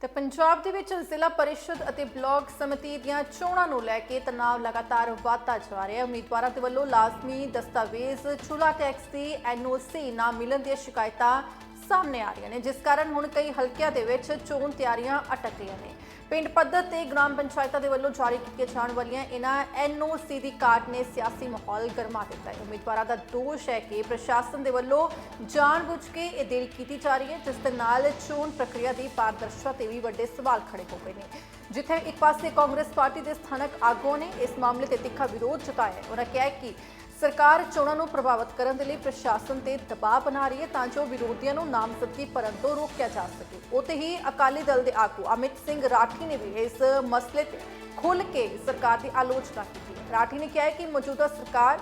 ਤੇ ਪੰਜਾਬ ਦੇ ਵਿੱਚ ਜ਼ਿਲ੍ਹਾ ਪਰਿਸ਼ਦ ਅਤੇ ਬਲਾਕ ਸਮਿਤੀ ਦੀਆਂ ਚੋਣਾਂ ਨੂੰ ਲੈ ਕੇ ਤਣਾਅ ਲਗਾਤਾਰ ਵਧਦਾ ਜਾ ਰਿਹਾ ਹੈ। ਉਮੀਦਵਾਰਾਂ ਦੇ ਵੱਲੋਂ ਲਾਜ਼ਮੀ ਦਸਤਾਵੇਜ਼, ਚੁਲਾ ਟੈਕਸ ਦੀ ਐਨਓਸੀ ਨਾ ਮਿਲਣ ਦੀਆਂ ਸ਼ਿਕਾਇਤਾਂ ਸਾਹਮਣੇ ਆ ਰਹੀਆਂ ਨੇ, ਜਿਸ ਕਾਰਨ ਹੁਣ ਕਈ ਹਲਕਿਆਂ ਦੇ ਵਿੱਚ ਚੋਣ ਤਿਆਰੀਆਂ ਅਟਕ ਰਹੀਆਂ ਨੇ। ਪਿੰਡ ਪੱਧਰ ਤੇ ਗ੍ਰਾਮ ਪੰਚਾਇਤਾਂ ਦੇ ਵੱਲੋਂ ਜਾਰੀ ਕੀਤੀਆਂ ਜਾਣ ਵਾਲੀਆਂ ਇਹਨਾਂ ਐਨਓਸੀ ਦੀ ਕਾਟ ਨੇ ਸਿਆਸੀ ਮਾਹੌਲ ਗਰਮਾ ਦਿੱਤਾ ਹੈ। ਉਮੀਦਵਾਰਾਂ ਦਾ ਦੋਸ਼ ਹੈ ਕਿ ਪ੍ਰਸ਼ਾਸਨ ਦੇ ਵੱਲੋਂ ਜਾਣਬੁੱਝ ਕੇ ਇਹ ਦੇਰੀ ਕੀਤੀ ਜਾ ਰਹੀ ਹੈ, ਜਿਸ ਦੇ ਨਾਲ ਚੋਣ ਪ੍ਰਕਿਰਿਆ ਦੀ ਪਾਰਦਰਸ਼ਤਾ ਤੇ ਵੀ ਵੱਡੇ ਸਵਾਲ ਖੜੇ ਹੋ ਗਏ ਨੇ। ਜਿੱਥੇ ਇੱਕ ਪਾਸੇ ਕਾਂਗਰਸ ਪਾਰਟੀ ਦੇ ਸਥਾਨਕ ਆਗੂਆਂ ਨੇ ਇਸ ਮਾਮਲੇ ਤੇ ਤਿੱਖਾ ਵਿਰੋਧ ਜਤਾਇਆ ਉਹਨਾਂ ਕਿਹਾ ਕਿ ਸਰਕਾਰ ਚੋਣਾਂ ਨੂੰ ਪ੍ਰਭਾਵਿਤ ਕਰਨ ਦੇ ਲਈ ਪ੍ਰਸ਼ਾਸਨ ਤੇ ਦਬਾਅ ਬਣਾ ਰਹੀ ਹੈ ਤਾਂ ਜੋ ਵਿਰੋਧੀਆਂ ਨੂੰ ਨਾਮਜ਼ਦਗੀ ਭਰਨ ਤੋਂ ਰੋਕਿਆ ਜਾ ਸਕੇ ਉਤੇ ਹੀ ਅਕਾਲੀ ਦਲ ਦੇ ਆਗੂ ਅਮਿਤ ਸਿੰਘ ਰਾਠੀ ਨੇ ਵੀ ਇਸ ਮਸਲੇ ਤੇ ਖੁੱਲ੍ਹ ਕੇ ਸਰਕਾਰ ਦੀ ਆਲੋਚਨਾ ਕੀਤੀ ਰਾਠੀ ਨੇ ਕਿਹਾ ਕਿ ਮੌਜੂਦਾ ਸਰਕਾਰ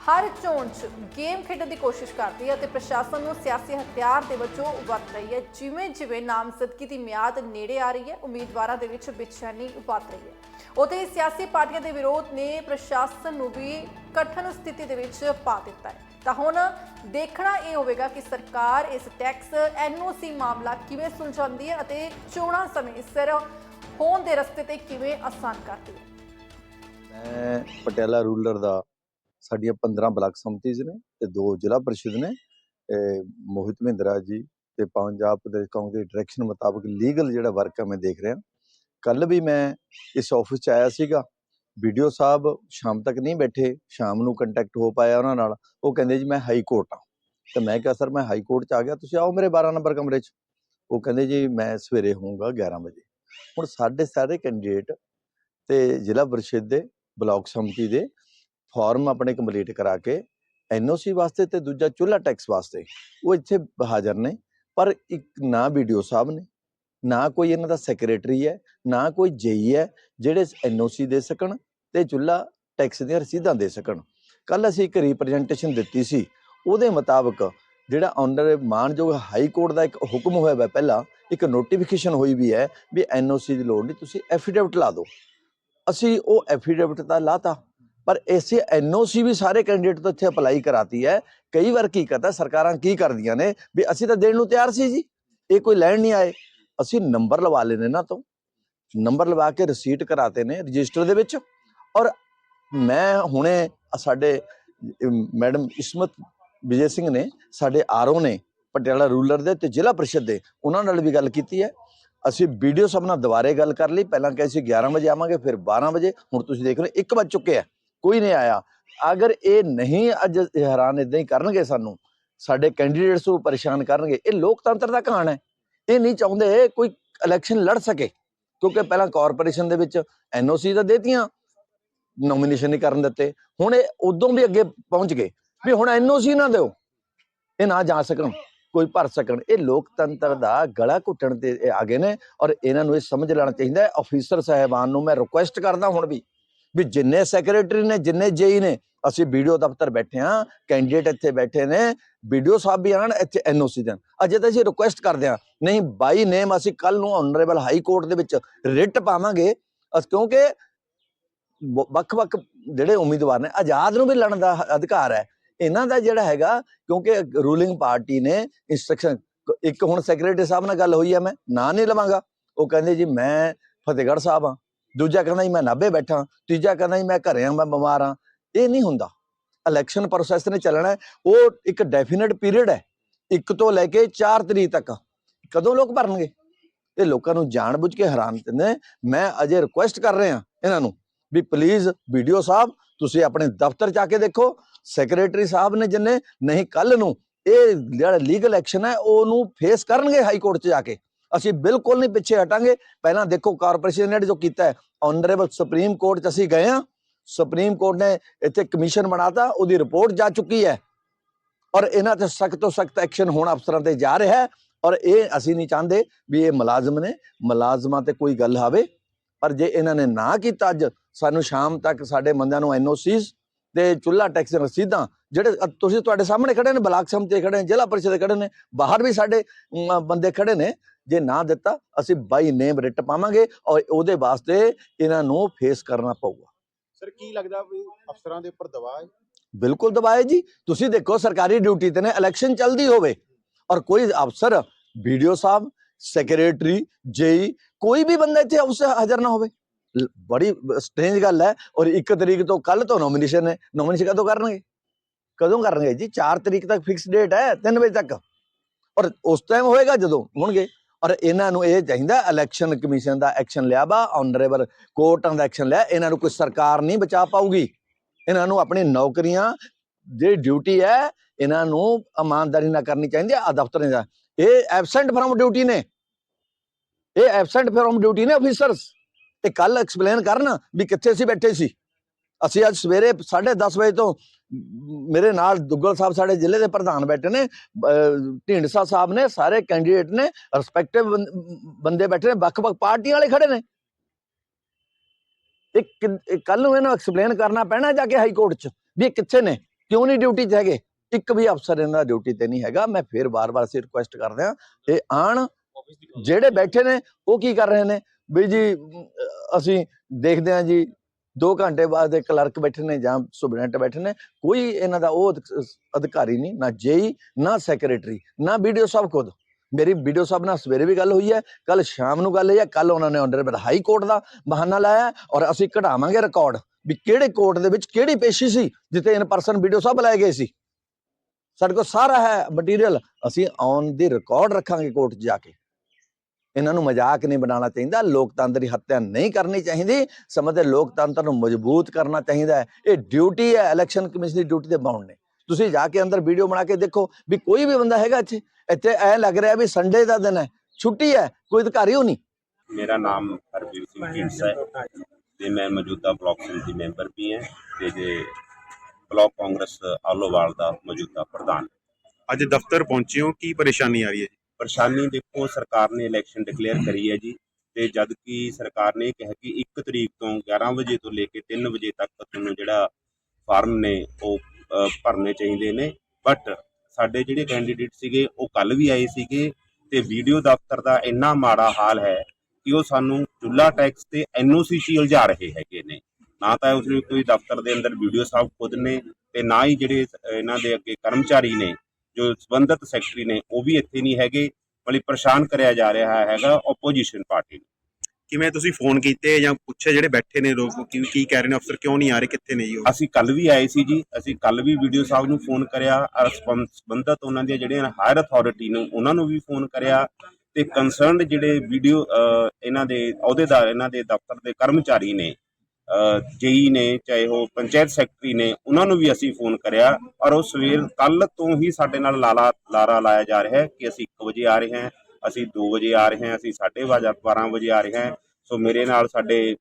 ਹਰ ਚੋਣ 'ਚ ਗੇਮ ਖੇਡਣ ਦੀ ਕੋਸ਼ਿਸ਼ ਕਰਦੀ ਹੈ ਅਤੇ ਪ੍ਰਸ਼ਾਸਨ ਨੂੰ ਸਿਆਸੀ ਹਥਿਆਰ ਦੇ ਵਜੋਂ ਵਰਤ ਰਹੀ ਹੈ। ਜਿਵੇਂ ਜਿਵੇਂ ਨਾਮਜ਼ਦਗੀ ਦੀ ਮਿਆਦ ਨੇੜੇ ਆ ਰਹੀ ਹੈ, ਉਮੀਦਵਾਰਾਂ ਦੇ ਵਿੱਚ ਬੇਚੈਨੀ ਵੱਧ ਰਹੀ ਹੈ। ਉਤੇ ਸਿਆਸੀ ਪਾਰਟੀਆਂ ਦੇ ਵਿਰੋਧ ਨੇ ਪ੍ਰਸ਼ਾਸਨ ਨੂੰ ਵੀ ਕਠਨ ਸਥਿਤੀ ਦੇ ਵਿੱਚ ਪਾ ਦਿੱਤਾ ਹੈ। ਤਾਂ ਹੁਣ ਦੇਖਣਾ ਇਹ ਹੋਵੇਗਾ ਕਿ ਸਰਕਾਰ ਇਸ ਟੈਕਸ ਐਨਓਸੀ ਮਾਮਲਾ ਕਿਵੇਂ ਸੁਲਝਾਉਂਦੀ ਹੈ ਅਤੇ ਚੋਣਾਂ ਸਮੇਂ ਸਿਰ ਹੋਣ ਦੇ ਰਸਤੇ ਤੇ ਕਿਵੇਂ ਆਸਾਨ ਕਰਦੀ ਹੈ। ਮੈਂ ਪਟਿਆਲਾ ਰੂਲਰ ਦਾ ਸਾਡੀਆਂ 15 ਬਲਾਕ ਸੰਮਤੀਜ਼ ਨੇ ਤੇ ਦੋ ਜ਼ਿਲ੍ਹਾ ਪਰਿਸ਼ਦ ਨੇ ਮੋਹਿਤ ਮਹਿੰਦਰਾ ਜੀ ਤੇ ਪੰਜਾਬ ਪ੍ਰਦੇਸ਼ ਕਾਂਗਰਸ ਦੀ ਡਾਇਰੈਕਸ਼ਨ ਮੁਤਾਬਕ ਲੀਗਲ ਜਿਹੜਾ ਵਰਕ ਹੈ ਮੈਂ ਦੇਖ ਰਿਹਾ। ਕੱਲ ਵੀ ਮੈਂ ਇਸ ਆਫਿਸ 'ਚ ਆਇਆ ਸੀਗਾ ਵੀਡੀਓ ਸਾਹਿਬ ਸ਼ਾਮ ਤੱਕ ਨਹੀਂ ਬੈਠੇ, ਸ਼ਾਮ ਨੂੰ ਕੰਟੈਕਟ ਹੋ ਪਾਇਆ ਉਹਨਾਂ ਨਾਲ, ਉਹ ਕਹਿੰਦੇ ਜੀ ਮੈਂ ਹਾਈ ਕੋਰਟ ਆ ਤੇ ਮੈਂ ਕਿਹਾ, ਸਰ, ਮੈਂ ਹਾਈ ਕੋਰਟ 'ਚ ਆ ਗਿਆ, ਤੁਸੀਂ ਆਓ ਮੇਰੇ 12 ਨੰਬਰ ਕਮਰੇ 'ਚ। ਉਹ ਕਹਿੰਦੇ ਜੀ, ਮੈਂ ਸਵੇਰੇ ਹੋਊਂਗਾ 11 ਵਜੇ। ਹੁਣ ਸਾਡੇ ਸਾਰੇ ਕੈਂਡੀਡੇਟ ਤੇ ਜ਼ਿਲ੍ਹਾ ਪਰਿਸ਼ਦ ਦੇ, ਬਲਾਕ ਸਮਿਤੀ ਦੇ ਫਾਰਮ ਆਪਣੇ ਕੰਪਲੀਟ ਕਰਾ ਕੇ ਐਨਓਸੀ ਵਾਸਤੇ ਤੇ ਦੂਜਾ ਚੁੱਲ੍ਹਾ ਟੈਕਸ ਵਾਸਤੇ ਉਹ ਇੱਥੇ ਹਾਜ਼ਰ ਨੇ, ਪਰ ਇੱਕ ਨਾ ਵੀਡੀਓ ਸਾਹਿਬ ਨੇ, ਨਾ ਕੋਈ ਇਹਨਾਂ ਦਾ ਸੈਕਟਰੀ ਹੈ, ਨਾ ਕੋਈ ਜੇਈ ਹੈ ਜਿਹੜੇ ਐਨਓਸੀ ਦੇ ਸਕਣ ਤੇ ਚੁੱਲ੍ਹਾ ਟੈਕਸ ਦੀਆਂ ਰਸੀਦਾਂ ਦੇ ਸਕਣ। ਕੱਲ ਅਸੀਂ ਇੱਕ ਰਿਪਰੈਜ਼ੈਂਟੇਸ਼ਨ ਦਿੱਤੀ ਸੀ, ਉਹਦੇ ਮੁਤਾਬਕ ਜਿਹੜਾ ਆਨਰ ਮਾਨਯੋਗ ਹਾਈ ਕੋਰਟ ਦਾ ਇੱਕ ਹੁਕਮ ਹੋਇਆ ਹੈ ਪਹਿਲਾਂ, ਇੱਕ ਨੋਟੀਫਿਕੇਸ਼ਨ ਹੋਈ ਵੀ ਹੈ ਵੀ ਐਨਓਸੀ ਦੀ ਲੋੜ ਨਹੀਂ, ਤੁਸੀਂ ਐਫੀਡੇਵਿਟ ਲਾ ਦਿਓ। ਅਸੀਂ ਉਹ ਐਫੀਡੇਵਿਟ ਤਾਂ ਲਾਤਾ। ਪਰ ਐਸੇ ਐਨਓਸੀ ਵੀ ਸਾਰੇ ਕੈਂਡੀਡੇਟ ਤੋਂ ਇੱਥੇ ਅਪਲਾਈ ਕਰਾਤੀ ਹੈ। ਕਈ ਵਾਰ ਕੀ ਕਰਦਾ ਸਰਕਾਰਾਂ ਕੀ ਕਰਦੀਆਂ ਨੇ ਵੀ ਅਸੀਂ ਤਾਂ ਦੇਣ ਨੂੰ ਤਿਆਰ ਸੀ ਜੀ, ਇਹ ਕੋਈ ਲੈਣ ਨਹੀਂ ਆਏ। ਅਸੀਂ ਨੰਬਰ ਲਵਾ ਲੈਨੇ ਨਾ ਤੋਂ। ਨੰਬਰ ਲਵਾ ਕੇ ਰਸੀਟ ਕਰਾਤੇ ਨੇ ਰਜਿਸਟਰ ਦੇ ਵਿੱਚ। ਔਰ ਮੈਂ ਹੁਣੇ ਸਾਡੇ ਮੈਡਮ ਇਸਮਤ ਵਿਜੇ ਸਿੰਘ ਨੇ, ਸਾਡੇ ਆਰਓ ਨੇ, ਪਟਿਆਲਾ ਰੂਲਰ ਦੇ ਤੇ ਜ਼ਿਲ੍ਹਾ ਪਰਿਸ਼ਦ ਦੇ, ਉਹਨਾਂ ਨਾਲ ਵੀ ਗੱਲ ਕੀਤੀ ਹੈ। ਅਸੀਂ ਵੀਡੀਓ ਸਭ ਨਾਲ ਦੁਬਾਰੇ ਗੱਲ ਕਰ ਲਈ। ਪਹਿਲਾਂ ਕਹੇ ਸੀ 11 ਵਜੇ ਆਵਾਂਗੇ, ਫਿਰ 12 ਵਜੇ। ਹੁਣ ਤੁਸੀਂ ਦੇਖ ਰਹੇ 1 ਵੱਜ ਚੁੱਕੇ ਆ ਕੋਈ ਨਹੀਂ ਆਇਆ। ਅਗਰ ਇਹ ਨਹੀਂ ਅੱਜ ਹੈਰਾਨ ਇਦਾਂ ਹੀ ਕਰਨਗੇ ਸਾਨੂੰ, ਸਾਡੇ ਕੈਂਡੀਡੇਟਸ ਨੂੰ ਪਰੇਸ਼ਾਨ ਕਰਨਗੇ। ਇਹ ਲੋਕਤੰਤਰ ਦਾ ਕਹਾਣ ਹੈ। ਇਹ ਨਹੀਂ ਚਾਹੁੰਦੇ ਕੋਈ ਇਲੈਕਸ਼ਨ ਲੜ ਸਕੇ, ਕਿਉਂਕਿ ਪਹਿਲਾਂ ਕਾਰਪੋਰੇਸ਼ਨ ਦੇ ਵਿੱਚ ਐਨਓਸੀ ਤਾਂ ਦੇਤੀਆਂ ਨੋਮੀਨੇਸ਼ਨ ਨਹੀਂ ਕਰਨ ਦਿੱਤੇ। ਹੁਣ ਇਹ ਉਦੋਂ ਵੀ ਅੱਗੇ ਪਹੁੰਚ ਗਏ। ਵੀ ਹੁਣ ਐਨਓਸੀ ਨਾ ਦਿਓ। ਇਹ ਨਾ ਜਾ ਸਕਣ, ਕੋਈ ਭਰ ਸਕਣ। ਇਹ ਲੋਕਤੰਤਰ ਦਾ ਗਲਾ ਘੁੱਟਣ ਤੇ ਆ ਗਏ ਨੇ ਔਰ ਇਹਨਾਂ ਨੂੰ ਇਹ ਸਮਝ ਲੈਣਾ ਚਾਹੀਦਾ ਹੈ। ਅਫੀਸਰ ਸਾਹਿਬਾਨ ਨੂੰ ਮੈਂ ਰਿਕੁਐਸਟ ਕਰਦਾ ਹੁਣ ਵੀ। ਵੀ ਜਿੰਨੇ ਸੈਕਟਰੀ ਨੇ, ਜਿੰਨੇ ਜੇਈ ਨੇ, ਅਸੀਂ ਵੀਡੀਓ ਦਫ਼ਤਰ ਬੈਠੇ ਆ ਕੈਂਡੀਡੇਟ ਇੱਥੇ ਬੈਠੇ ਨੇ ਵੀਡੀਓ ਸਾਹਿਬ ਵੀ ਆਣ ਇੱਥੇ ਐਨਓਸੀ ਦੇਣ। ਅਜੇ ਤਾਂ ਅਸੀਂ ਰਿਕੁਐਸਟ ਕਰਦੇ ਆ ਨਹੀਂ ਬਾਈ ਨੇਮ ਅਸੀਂ ਕੱਲ ਨੂੰ ਆਨਰੇਬਲ ਹਾਈ ਕੋਰਟ ਦੇ ਵਿੱਚ ਰਿਟ ਪਾਵਾਂਗੇ, ਅਸ ਕਿਉਂਕਿ ਵੱਖ-ਵੱਖ ਜਿਹੜੇ ਉਮੀਦਵਾਰ ਨੇ, ਆਜ਼ਾਦ ਨੂੰ ਵੀ ਲੜਨ ਦਾ ਅਧਿਕਾਰ ਹੈ। ਇਹਨਾਂ ਦਾ ਜਿਹੜਾ ਹੈਗਾ, ਕਿਉਂਕਿ ਰੂਲਿੰਗ ਪਾਰਟੀ ਨੇ ਇਨਸਟਰਕਸ਼ਨ ਇੱਕ ਹੁਣ ਸੈਕਟਰੀ ਸਾਹਿਬ ਨਾਲ ਗੱਲ ਹੋਈ ਹੈ, ਮੈਂ ਨਾਂ ਨਹੀਂ ਲਵਾਂਗਾ। ਉਹ ਕਹਿੰਦੇ ਜੀ, ਮੈਂ ਫਤਿਹਗੜ੍ਹ ਸਾਹਿਬ ਆ ਦੂਜਾ ਕਹਿੰਦਾ ਜੀ, ਮੈਂ ਨਾਭੇ ਬੈਠਾ, ਤੀਜਾ ਕਹਿੰਦਾ ਜੀ, ਮੈਂ ਘਰੇ ਆ, ਮੈਂ ਬਿਮਾਰ ਆ। ਇਹ ਨਹੀਂ ਹੁੰਦਾ। ਇਲੈਕਸ਼ਨ ਪ੍ਰੋਸੈਸ ਨੇ ਚੱਲਣਾ ਉਹ ਇੱਕ ਡੈਫੀਨਿਟ ਪੀਰੀਅਡ ਹੈ। ਇੱਕ ਤੋਂ ਲੈ ਕੇ 4 ਤਰੀਕ ਤੱਕ। ਕਦੋਂ ਲੋਕ ਭਰਨਗੇ? ਇਹ ਲੋਕਾਂ ਨੂੰ ਜਾਣਬੁੱਝ ਕੇ ਹੈਰਾਨ ਨੇ। ਮੈਂ ਅਜੇ ਰਿਕੁਐਸਟ ਕਰ ਰਿਹਾ ਇਹਨਾਂ ਨੂੰ ਵੀ ਪਲੀਜ਼ ਵੀਡੀਓ ਸਾਹਿਬ, ਤੁਸੀਂ ਆਪਣੇ ਦਫ਼ਤਰ ਜਾ ਕੇ ਦੇਖੋ। ਸੈਕਟਰੀ ਸਾਹਿਬ ਨੇ ਜਿੰਨੇ, ਨਹੀਂ ਕੱਲ ਨੂੰ, ਇਹ ਜਿਹੜਾ ਲੀਗਲ ਐਕਸ਼ਨ ਹੈ, ਉਹਨੂੰ ਫੇਸ ਕਰਨਗੇ ਹਾਈ ਕੋਰਟ 'ਚ ਜਾ ਕੇ। ਅਸੀਂ ਬਿਲਕੁਲ ਨਹੀਂ ਪਿੱਛੇ ਹਟਾਂਗੇ। ਪਹਿਲਾਂ ਦੇਖੋ ਕਾਰਪੋਰੇਸ਼ਨ ਨੇ ਜੋ ਕੀਤਾ ਹੈ ਆਨਰੇਬਲ ਸੁਪਰੀਮ ਕੋਰਟ 'ਚ ਅਸੀਂ ਗਏ ਆ ਸੁਪਰੀਮ ਕੋਰਟ ਨੇ ਇੱਥੇ ਕਮਿਸ਼ਨ ਬਣਾਤਾ, ਉਹਦੀ ਰਿਪੋਰਟ ਜਾ ਚੁੱਕੀ ਹੈ। ਔਰ ਇਹਨਾਂ ਤੇ ਸਖਤ ਤੋਂ ਸਖਤ ਐਕਸ਼ਨ ਹੁਣ ਅਫਸਰਾਂ ਤੇ ਜਾ ਰਿਹਾ ਹੈ। ਔਰ ਇਹ ਅਸੀਂ ਨਹੀਂ ਚਾਹੁੰਦੇ ਵੀ ਇਹ ਮੁਲਾਜ਼ਮ ਨੇ, ਮੁਲਾਜ਼ਮਾਂ ਤੇ ਕੋਈ ਗੱਲ ਆਵੇ। ਪਰ ਜੇ ਇਹਨਾਂ ਨੇ ਨਾ ਕੀਤਾ ਅੱਜ, ਸਾਨੂੰ ਸ਼ਾਮ ਤੱਕ ਸਾਡੇ ਬੰਦਿਆਂ ਨੂੰ ਐਨਓਸੀਸ ਤੇ ਚੁੱਲਾ ਟੈਕਸ ਰਸੀਦਾਂ ਜਿਹੜੇ ਤੁਸੀਂ ਤੁਹਾਡੇ ਸਾਹਮਣੇ ਖੜੇ ਨੇ ਬਲਾਕ ਸੰਮਤੀ ਖੜੇ ਨੇ ਜ਼ਿਲ੍ਹਾ ਪਰਿਸ਼ਦ ਖੜੇ ਨੇ ਬਾਹਰ ਵੀ ਸਾਡੇ ਬੰਦੇ ਖੜੇ ਨੇ ਜੇ ਨਾ ਦਿੱਤਾ ਅਸੀਂ ਬਾਈ ਨੇਮ ਰਿਟ ਪਾਵਾਂਗੇ ਔਰ ਉਹਦੇ ਵਾਸਤੇ ਇਹਨਾਂ ਨੂੰ ਫੇਸ ਕਰਨਾ ਪਊਗਾ। ਸਰ ਕੀ ਲੱਗਦਾ ਵੀ ਅਫਸਰਾਂ ਦੇ ਉੱਪਰ ਦਬਾਅ ਹੈ? ਬਿਲਕੁਲ ਦਬਾਏ ਜੀ। ਤੁਸੀਂ ਦੇਖੋ ਸਰਕਾਰੀ ਡਿਊਟੀ ਤੇ ਨੇ ਇਲੈਕਸ਼ਨ ਚੱਲਦੀ ਹੋਵੇ ਔਰ ਕੋਈ ਅਫਸਰ ਵੀਡੀਓ ਸਾਹਿਬ ਸੈਕਟਰੀ ਜੇਈ ਕੋਈ ਵੀ ਬੰਦਾ ਇੱਥੇ ਉਸ ਹਾਜ਼ਰ ਨਾ ਹੋਵੇ। ਬੜੀ ਸਟ੍ਰੇਂਜ ਗੱਲ ਹੈ ਔਰ 1 ਤਰੀਕ ਤੋਂ ਕੱਲ ਤੋਂ ਨੋਮੀਨੇਸ਼ਨ ਹੈ ਨੋਮੀਨੇਸ਼ਨ ਕਦੋਂ ਕਰਨਗੇ? ਕਦੋਂ ਕਰਨਗੇ ਜੀ? 4 ਤਰੀਕ ਤੱਕ ਫਿਕਸ ਡੇਟ ਹੈ 3 ਵਜੇ ਤੱਕ। ਔਰ ਉਸ ਟਾਈਮ ਹੋਏਗਾ ਜਦੋਂ ਹੋਣਗੇ। ਔਰ ਇਹਨਾਂ ਨੂੰ ਇਹ ਚਾਹੀਦਾ ਇਲੈਕਸ਼ਨ ਕਮਿਸ਼ਨ ਦਾ ਐਕਸ਼ਨ ਲਿਆ ਵਾ ਆਨਰੇਬਲ ਕੋਰਟਾਂ ਦਾ ਐਕਸ਼ਨ ਲਿਆ, ਇਹਨਾਂ ਨੂੰ ਕੋਈ ਸਰਕਾਰ ਨਹੀਂ ਬਚਾ ਪਾਊਗੀ। ਇਹਨਾਂ ਨੂੰ ਆਪਣੀ ਨੌਕਰੀਆਂ, ਜਿਹੜੀ ਡਿਊਟੀ ਹੈ, ਇਹਨਾਂ ਨੂੰ ਇਮਾਨਦਾਰੀ ਨਾਲ ਕਰਨੀ ਚਾਹੀਦੀ ਹੈ ਆ ਦਫ਼ਤਰਾਂ ਦਾ ਇਹ ਐਬਸੈਂਟ ਫਰਮ ਡਿਊਟੀ ਨੇ। ਇਹ ਐਬਸੈਂਟ ਫਰਮ ਡਿਊਟੀ ਨੇ ਅਫੀਸਰਸ ਤੇ ਕੱਲ ਐਕਸਪਲੇਨ ਕਰਨ ਵੀ ਕਿੱਥੇ ਸੀ ਬੈਠੇ ਸੀ। ਅਸੀਂ ਅੱਜ ਸਵੇਰੇ 10:30 ਵਜੇ ਤੋਂ ਮੇਰੇ ਨਾਲ ਦੁੱਗਲ ਸਾਹਿਬ ਸਾਡੇ ਜ਼ਿਲ੍ਹੇ ਦੇ ਪ੍ਰਧਾਨ ਬੈਠੇ ਨੇ ਅਹ, ਢੀਂਡਸਾ ਸਾਹਿਬ ਨੇ ਸਾਰੇ ਕੈਂਡੀਡੇਟ ਨੇ ਰਿਸਪੈਕਟਿਵ ਬੰਦੇ ਬੈਠੇ ਨੇ ਵੱਖ-ਵੱਖ ਪਾਰਟੀਆਂ ਵਾਲੇ ਖੜੇ ਨੇ। ਇੱਕ ਕੱਲ ਨੂੰ ਇਹਨੂੰ ਐਕਸਪਲੇਨ ਕਰਨਾ ਪੈਣਾ ਜਾ ਕੇ ਹਾਈ ਕੋਰਟ 'ਚ ਵੀ ਇਹ ਕਿੱਥੇ ਨੇ ਕਿਉਂ ਨਹੀਂ ਡਿਊਟੀ 'ਚ ਹੈਗੇ? ਇੱਕ ਵੀ ਅਫਸਰ ਇਹਨਾਂ ਦਾ ਡਿਊਟੀ ਤੇ ਨਹੀਂ ਹੈਗਾ ਮੈਂ ਫੇਰ ਵਾਰ ਵਾਰ ਅਸੀਂ ਰਿਕੁਐਸਟ ਕਰਦੇ ਹਾਂ ਇਹ ਆਣ ਜਿਹੜੇ ਬੈਠੇ ਨੇ ਉਹ ਕੀ ਕਰ ਰਹੇ ਨੇ? ਵੀ ਜੀ, ਅਸੀਂ ਦੇਖਦੇ ਹਾਂ ਜੀ 2 ਘੰਟੇ ਬਾਅਦ ਇੱਕ ਕਲਰਕ ਬੈਠੇ ਨੇ ਜਾਂ ਸੁਬਨੈਂਟ ਬੈਠੇ ਨੇ, ਕੋਈ ਇਹਨਾਂ ਦਾ ਉਹ ਅਧਿਕ- ਅਧਿਕਾਰੀ ਨਹੀਂ, ਨਾ ਜੇਈ, ਨਾ ਸੈਕਟਰੀ ਨਾ ਵੀਡੀਓ ਸਾਹਿਬ ਖੁਦ। ਮੇਰੀ ਵੀਡੀਓ ਸਾਹਿਬ ਨਾਲ ਸਵੇਰੇ ਵੀ ਗੱਲ ਹੋਈ ਹੈ ਕੱਲ ਸ਼ਾਮ ਨੂੰ ਗੱਲ ਹੋਈ ਹੈ ਕੱਲ ਉਹਨਾਂ ਨੇ ਆਨਰੇਬਲ ਹਾਈ ਕੋਰਟ ਦਾ ਬਹਾਨਾ ਲਾਇਆ ਔਰ ਅਸੀਂ ਕਢਾਵਾਂਗੇ ਰਿਕਾਰਡ ਵੀ ਕਿਹੜੇ ਕੋਰਟ ਦੇ ਵਿੱਚ ਕਿਹੜੀ ਪੇਸ਼ੀ ਸੀ, ਜਿੱਥੇ ਇਨ ਪਰਸਨ ਵੀਡੀਓ ਸਾਹਿਬ ਲਾਏ ਗਏ ਸੀ। ਸਾਡੇ ਕੋਲ ਸਾਰਾ ਹੈ ਮਟੀਰੀਅਲ ਅਸੀਂ ਔਨ ਦੀ ਰਿਕਾਰਡ ਰੱਖਾਂਗੇ ਕੋਰਟ 'ਚ ਜਾ ਕੇ। ਇਹਨਾਂ ਨੂੰ ਮਜ਼ਾਕ ਨਹੀਂ ਬਣਾਉਣਾ ਚਾਹੀਦਾ ਲੋਕਤੰਤਰ ਦੀ ਹੱਤਿਆ ਨਹੀਂ ਕਰਨੀ ਚਾਹੀਦੀ ਸਮਝਦੇ ਲੋਕਤੰਤਰ ਨੂੰ ਮਜ਼ਬੂਤ ਕਰਨਾ ਚਾਹੀਦਾ ਹੈ। ਇਹ ਡਿਊਟੀ ਹੈ ਇਲੈਕਸ਼ਨ ਕਮਿਸ਼ਨ ਦੀ ਡਿਊਟੀ ਦੇ ਬਾਉਂਡ ਨੇ ਤੁਸੀਂ ਜਾ ਕੇ ਅੰਦਰ ਵੀਡੀਓ ਬਣਾ ਕੇ ਦੇਖੋ ਵੀ ਕੋਈ ਵੀ ਬੰਦਾ ਹੈਗਾ ਇੱਥੇ। ਇੱਥੇ ਐ ਲੱਗ ਰਿਹਾ ਵੀ ਸੰਡੇ ਦਾ ਦਿਨ ਹੈ ਛੁੱਟੀ ਹੈ ਕੋਈ ਅਧਿਕਾਰੀ ਹੋ ਨਹੀਂ। ਮੇਰਾ ਨਾਮ ਹਰਵੀਰ ਸਿੰਘ ਢੀਂਡਸਾ ਹੈ ਤੇ ਮੈਂ ਮੌਜੂਦਾ ਬਲਾਕ ਸਮਿਤੀ ਮੈਂਬਰ ਵੀ ਹਾਂ ਤੇ ਜੇ ਬਲਾਕ ਕਾਂਗਰਸ ਆਲੋਵਾਲ ਦਾ ਮੌਜੂਦਾ ਪ੍ਰਧਾਨ। ਅੱਜ ਦਫ਼ਤਰ ਪਹੁੰਚੇ ਹੋ ਕੀ ਪਰੇਸ਼ਾਨੀ ਆ ਰਹੀ ਹੈ ਪਰੇਸ਼ਾਨੀ ਦੇਖੋ, ਸਰਕਾਰ ਨੇ ਇਲੈਕਸ਼ਨ ਡਿਕਲੇਅਰ ਕਰੀ ਹੈ ਜੀ ਤੇ ਜਦ ਕਿ ਸਰਕਾਰ ਨੇ ਇਹ ਕਿਹਾ ਕਿ 1 ਤਰੀਕ ਤੋਂ 11 ਵਜੇ ਤੋਂ ਲੈ ਕੇ 3 ਵਜੇ ਤੱਕ ਤੁਹਾਨੂੰ ਜਿਹੜਾ ਫਾਰਮ ਨੇ ਉਹ ਭਰਨੇ ਚਾਹੀਦੇ ਨੇ। ਬਟ ਸਾਡੇ ਜਿਹੜੇ ਕੈਂਡੀਡੇਟ ਸੀਗੇ, ਉਹ ਕੱਲ ਵੀ ਆਏ ਸੀਗੇ ਤੇ ਵੀਡੀਓ ਦਫ਼ਤਰ ਦਾ ਇੰਨਾ ਮਾੜਾ ਹਾਲ ਹੈ ਕਿ ਉਹ ਸਾਨੂੰ ਚੁੱਲਾ ਟੈਕਸ ਤੇ ਐਨਓਸੀ 'ਚ ਹੀ ਉਲਝਾ ਰਹੇ ਹੈਗੇ ਨੇ। ਨਾ ਤਾਂ ਉਸ ਕੋਈ ਦਫ਼ਤਰ ਦੇ ਅੰਦਰ ਵੀਡੀਓ ਸਾਹਿਬ ਖੁਦ ਨੇ ਤੇ ਨਾ ਹੀ ਜਿਹੜੇ ਇਹਨਾਂ ਦੇ ਅੱਗੇ ਕਰਮਚਾਰੀ ਨੇ ਜੋ ਸੰਬੰਧਿਤ ਸੈਕਟਰੀ ਨੇ ਉਹ ਵੀ ਇੱਥੇ ਨਹੀਂ ਹੈਗੇ ਬੜੀ ਪਰੇਸ਼ਾਨ ਕਰਿਆ ਜਾ ਰਿਹਾ ਹੈਗਾ ਆਪੋਜੀਸ਼ਨ ਪਾਰਟੀ ਨੂੰ। ਕਿਵੇਂ ਤੁਸੀਂ ਫੋਨ ਕੀਤੇ ਜਾਂ ਪੁੱਛੇ ਜਿਹੜੇ ਬੈਠੇ ਨੇ ਲੋਕ ਕੀ ਕੀ ਕਹਿ ਰਹੇ ਨੇ ਅਫਸਰ ਕਿਉਂ ਨਹੀਂ ਆ ਰਹੇ ਕਿੱਥੇ ਨੇ ਜੀ ਉਹ? ਅਸੀਂ ਕੱਲ ਵੀ ਆਏ ਸੀ ਜੀ ਅਸੀਂ ਕੱਲ ਵੀ ਵੀਡੀਓ ਸਾਹਿਬ ਨੂੰ ਫੋਨ ਕਰਿਆ ਔਰ ਸੰਬੰ- ਸੰਬੰਧਿਤ ਉਹਨਾਂ ਦੀਆਂ ਜਿਹੜੀਆਂ ਹਾਇਰ ਅਥਾਰਟੀ ਨੂੰ ਉਹਨਾਂ ਨੂੰ ਵੀ ਫੋਨ ਕਰਿਆ ਤੇ ਕੰਸਰਨਡ ਜਿਹੜੇ ਵੀਡੀਓ ਇਹਨਾਂ ਦੇ ਅਹੁਦੇਦਾਰ ਇਹਨਾਂ ਦੇ ਦਫ਼ਤਰ ਦੇ ਕਰਮਚਾਰੀ ਨੇ ਜੇਈ ਨੇ, ਚਾਹੇ ਉਹ ਪੰਚਾਇਤ ਸੈਕਟਰੀ ਨੇ, ਉਹਨਾਂ ਨੂੰ ਵੀ ਅਸੀਂ ਫੋਨ ਕਰਿਆ ਔਰ ਉਹ ਸਵੇਰ ਕੱਲ ਤੋਂ ਹੀ ਸਾਡੇ ਨਾਲ ਲਾਲਾ, ਲਾਰਾ ਲਾਇਆ ਜਾ ਰਿਹਾ ਹੈ ਕਿ ਅਸੀਂ 1 ਵਜੇ ਆ ਰਹੇ ਹਾਂ, ਅਸੀਂ 2 ਵਜੇ ਆ ਰਹੇ ਹਾਂ, ਅਸੀਂ 12:30 ਵਜੇ ਆ ਰਹੇ ਹਾਂ। ਸੋ ਮੇਰੇ ਨਾਲ ਸਾਡੇ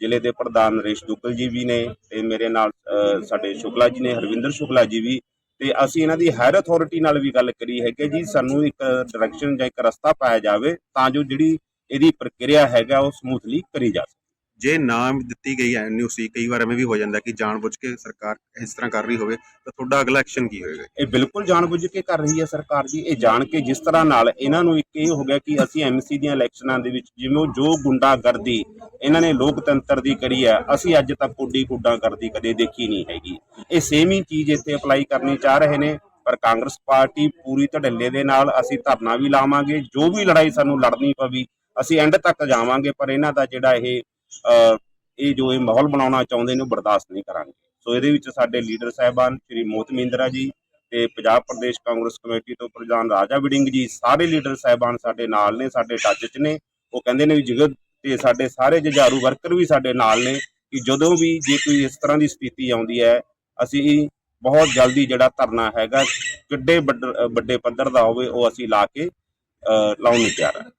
ਜ਼ਿਲ੍ਹੇ ਦੇ ਪ੍ਰਧਾਨ ਨਰੇਸ਼ ਦੁੱਗਲ ਜੀ ਵੀ ਨੇ ਤੇ ਮੇਰੇ ਨਾਲ ਸਾਡੇ ਸ਼ੁਕਲਾ ਜੀ ਨੇ, ਹਰਵਿੰਦਰ ਸ਼ੁਕਲਾ ਜੀ ਵੀ। ਤੇ ਅਸੀਂ ਇਹਨਾਂ ਦੀ ਹਾਇਰ ਅਥਾਰਟੀ ਨਾਲ ਵੀ ਗੱਲ ਕਰੀ ਹੈ ਕਿ ਜੀ ਸਾਨੂੰ ਇੱਕ ਡਾਇਰੈਕਸ਼ਨ ਜਾਂ ਇੱਕ ਰਸਤਾ ਪਾਇਆ ਜਾਵੇ ਤਾਂ ਜੋ ਜਿਹੜੀ ਇਹਦੀ ਪ੍ਰਕਿਰਿਆ ਹੈਗਾ ਉਹ ਸਮੂਥਲੀ ਕਰੀ ਜਾ ਸਕੇ। ਜੇ ਨਾਮ ਦਿੱਤੀ ਗਈ ਹੈ ਐਨਯੂਸੀ ਕਈ ਵਾਰ ਐਵੇਂ ਵੀ ਹੋ ਜਾਂਦਾ ਕਿ ਜਾਣਬੁੱਝ ਕੇ ਸਰਕਾਰ ਇਸ ਤਰ੍ਹਾਂ ਕਰ ਰਹੀ ਹੋਵੇ, ਤਾਂ ਤੁਹਾਡਾ ਅਗਲਾ ਐਕਸ਼ਨ ਕੀ ਹੋਏਗਾ? ਇਹ ਬਿਲਕੁਲ ਜਾਣਬੁੱਝ ਕੇ ਕਰ ਰਹੀ ਹੈ ਸਰਕਾਰ ਜੀ। ਇਹ ਜਾਣ ਕੇ ਜਿਸ ਤਰ੍ਹਾਂ ਨਾਲ ਇਹਨਾਂ ਨੂੰ ਇੱਕ ਇਹ ਹੋ ਗਿਆ ਕਿ ਅਸੀਂ ਐਮਸੀ ਦੀਆਂ ਇਲੈਕਸ਼ਨਾਂ ਦੇ ਵਿੱਚ ਜਿਵੇਂ ਜੋ ਗੁੰਡਾਗਰਦੀ ਇਹਨਾਂ ਨੇ ਲੋਕਤੰਤਰ ਦੀ ਕਰੀ ਹੈ, ਅਸੀਂ ਅੱਜ ਤੱਕ ਕੁੱਡੀ ਗੁੰਡਾਗਰਦੀ ਕਦੇ ਦੇਖੀ ਨਹੀਂ ਹੈਗੀ। ਇਹ ਸੇਮ ਹੀ ਚੀਜ਼ ਇੱਥੇ ਅਪਲਾਈ ਕਰਨੀ ਚਾਹ ਰਹੇ ਨੇ, ਪਰ ਕਾਂਗਰਸ ਪਾਰਟੀ ਪੂਰੀ ਧੜੱਲੇ ਦੇ ਨਾਲ ਅਸੀਂ ਧਰਨਾ ਵੀ ਲਾਵਾਂਗੇ, ਜੋ ਵੀ ਲੜਾਈ ਸਾਨੂੰ ਲੜਨੀ ਪਵੇ, ਅਸੀਂ ਐਂਡ ਤੱਕ ਜਾਵਾਂਗੇ, ਪਰ ਇਹਨਾਂ ਦਾ ਜਿਹੜਾ ਇਹ ਇਹ ਜੋ ਇਹ ਮਾਹੌਲ ਬਣਾਉਣਾ ਚਾਹੁੰਦੇ ਨੇ ਉਹ ਬਰਦਾਸ਼ਤ ਨਹੀਂ ਕਰਾਂਗੇ। ਸੋ ਇਹਦੇ ਵਿੱਚ ਸਾਡੇ ਲੀਡਰ ਸਾਹਿਬਾਨ ਸ਼੍ਰੀ ਮੋਹਤ ਮਹਿੰਦਰਾ ਜੀ ਤੇ ਪੰਜਾਬ ਪ੍ਰਦੇਸ਼ ਕਾਂਗਰਸ ਕਮੇਟੀ ਤੋਂ ਪ੍ਰਧਾਨ ਰਾਜਾ ਵਿਡਿੰਗ ਜੀ ਸਾਰੇ ਲੀਡਰ ਸਾਹਿਬਾਨ ਸਾਡੇ ਨਾਲ ਨੇ ਸਾਡੇ ਟੱਚ 'ਚ ਨੇ। ਉਹ ਕਹਿੰਦੇ ਨੇ ਵੀ ਜਗਤ ਤੇ ਸਾਡੇ ਸਾਰੇ ਜੁਝਾਰੂ ਵਰਕਰ ਵੀ ਸਾਡੇ ਨਾਲ ਨੇ ਕਿ ਜਦੋਂ ਵੀ ਜੇ ਕੋਈ ਇਸ ਤਰ੍ਹਾਂ ਦੀ ਸਥਿਤੀ ਆਉਂਦੀ ਹੈ ਅਸੀਂ ਬਹੁਤ ਜਲਦੀ ਜਿਹੜਾ ਧਰਨਾ ਹੈਗਾ ਕਿੱਡੇ ਵੱਡ- ਵੱਡੇ ਪੱਧਰ ਦਾ ਹੋਵੇ ਉਹ ਅਸੀਂ ਲਾ ਕੇ ਅ, ਲਾਉਣ ਨੂੰ ਤਿਆਰ ਹਾਂ।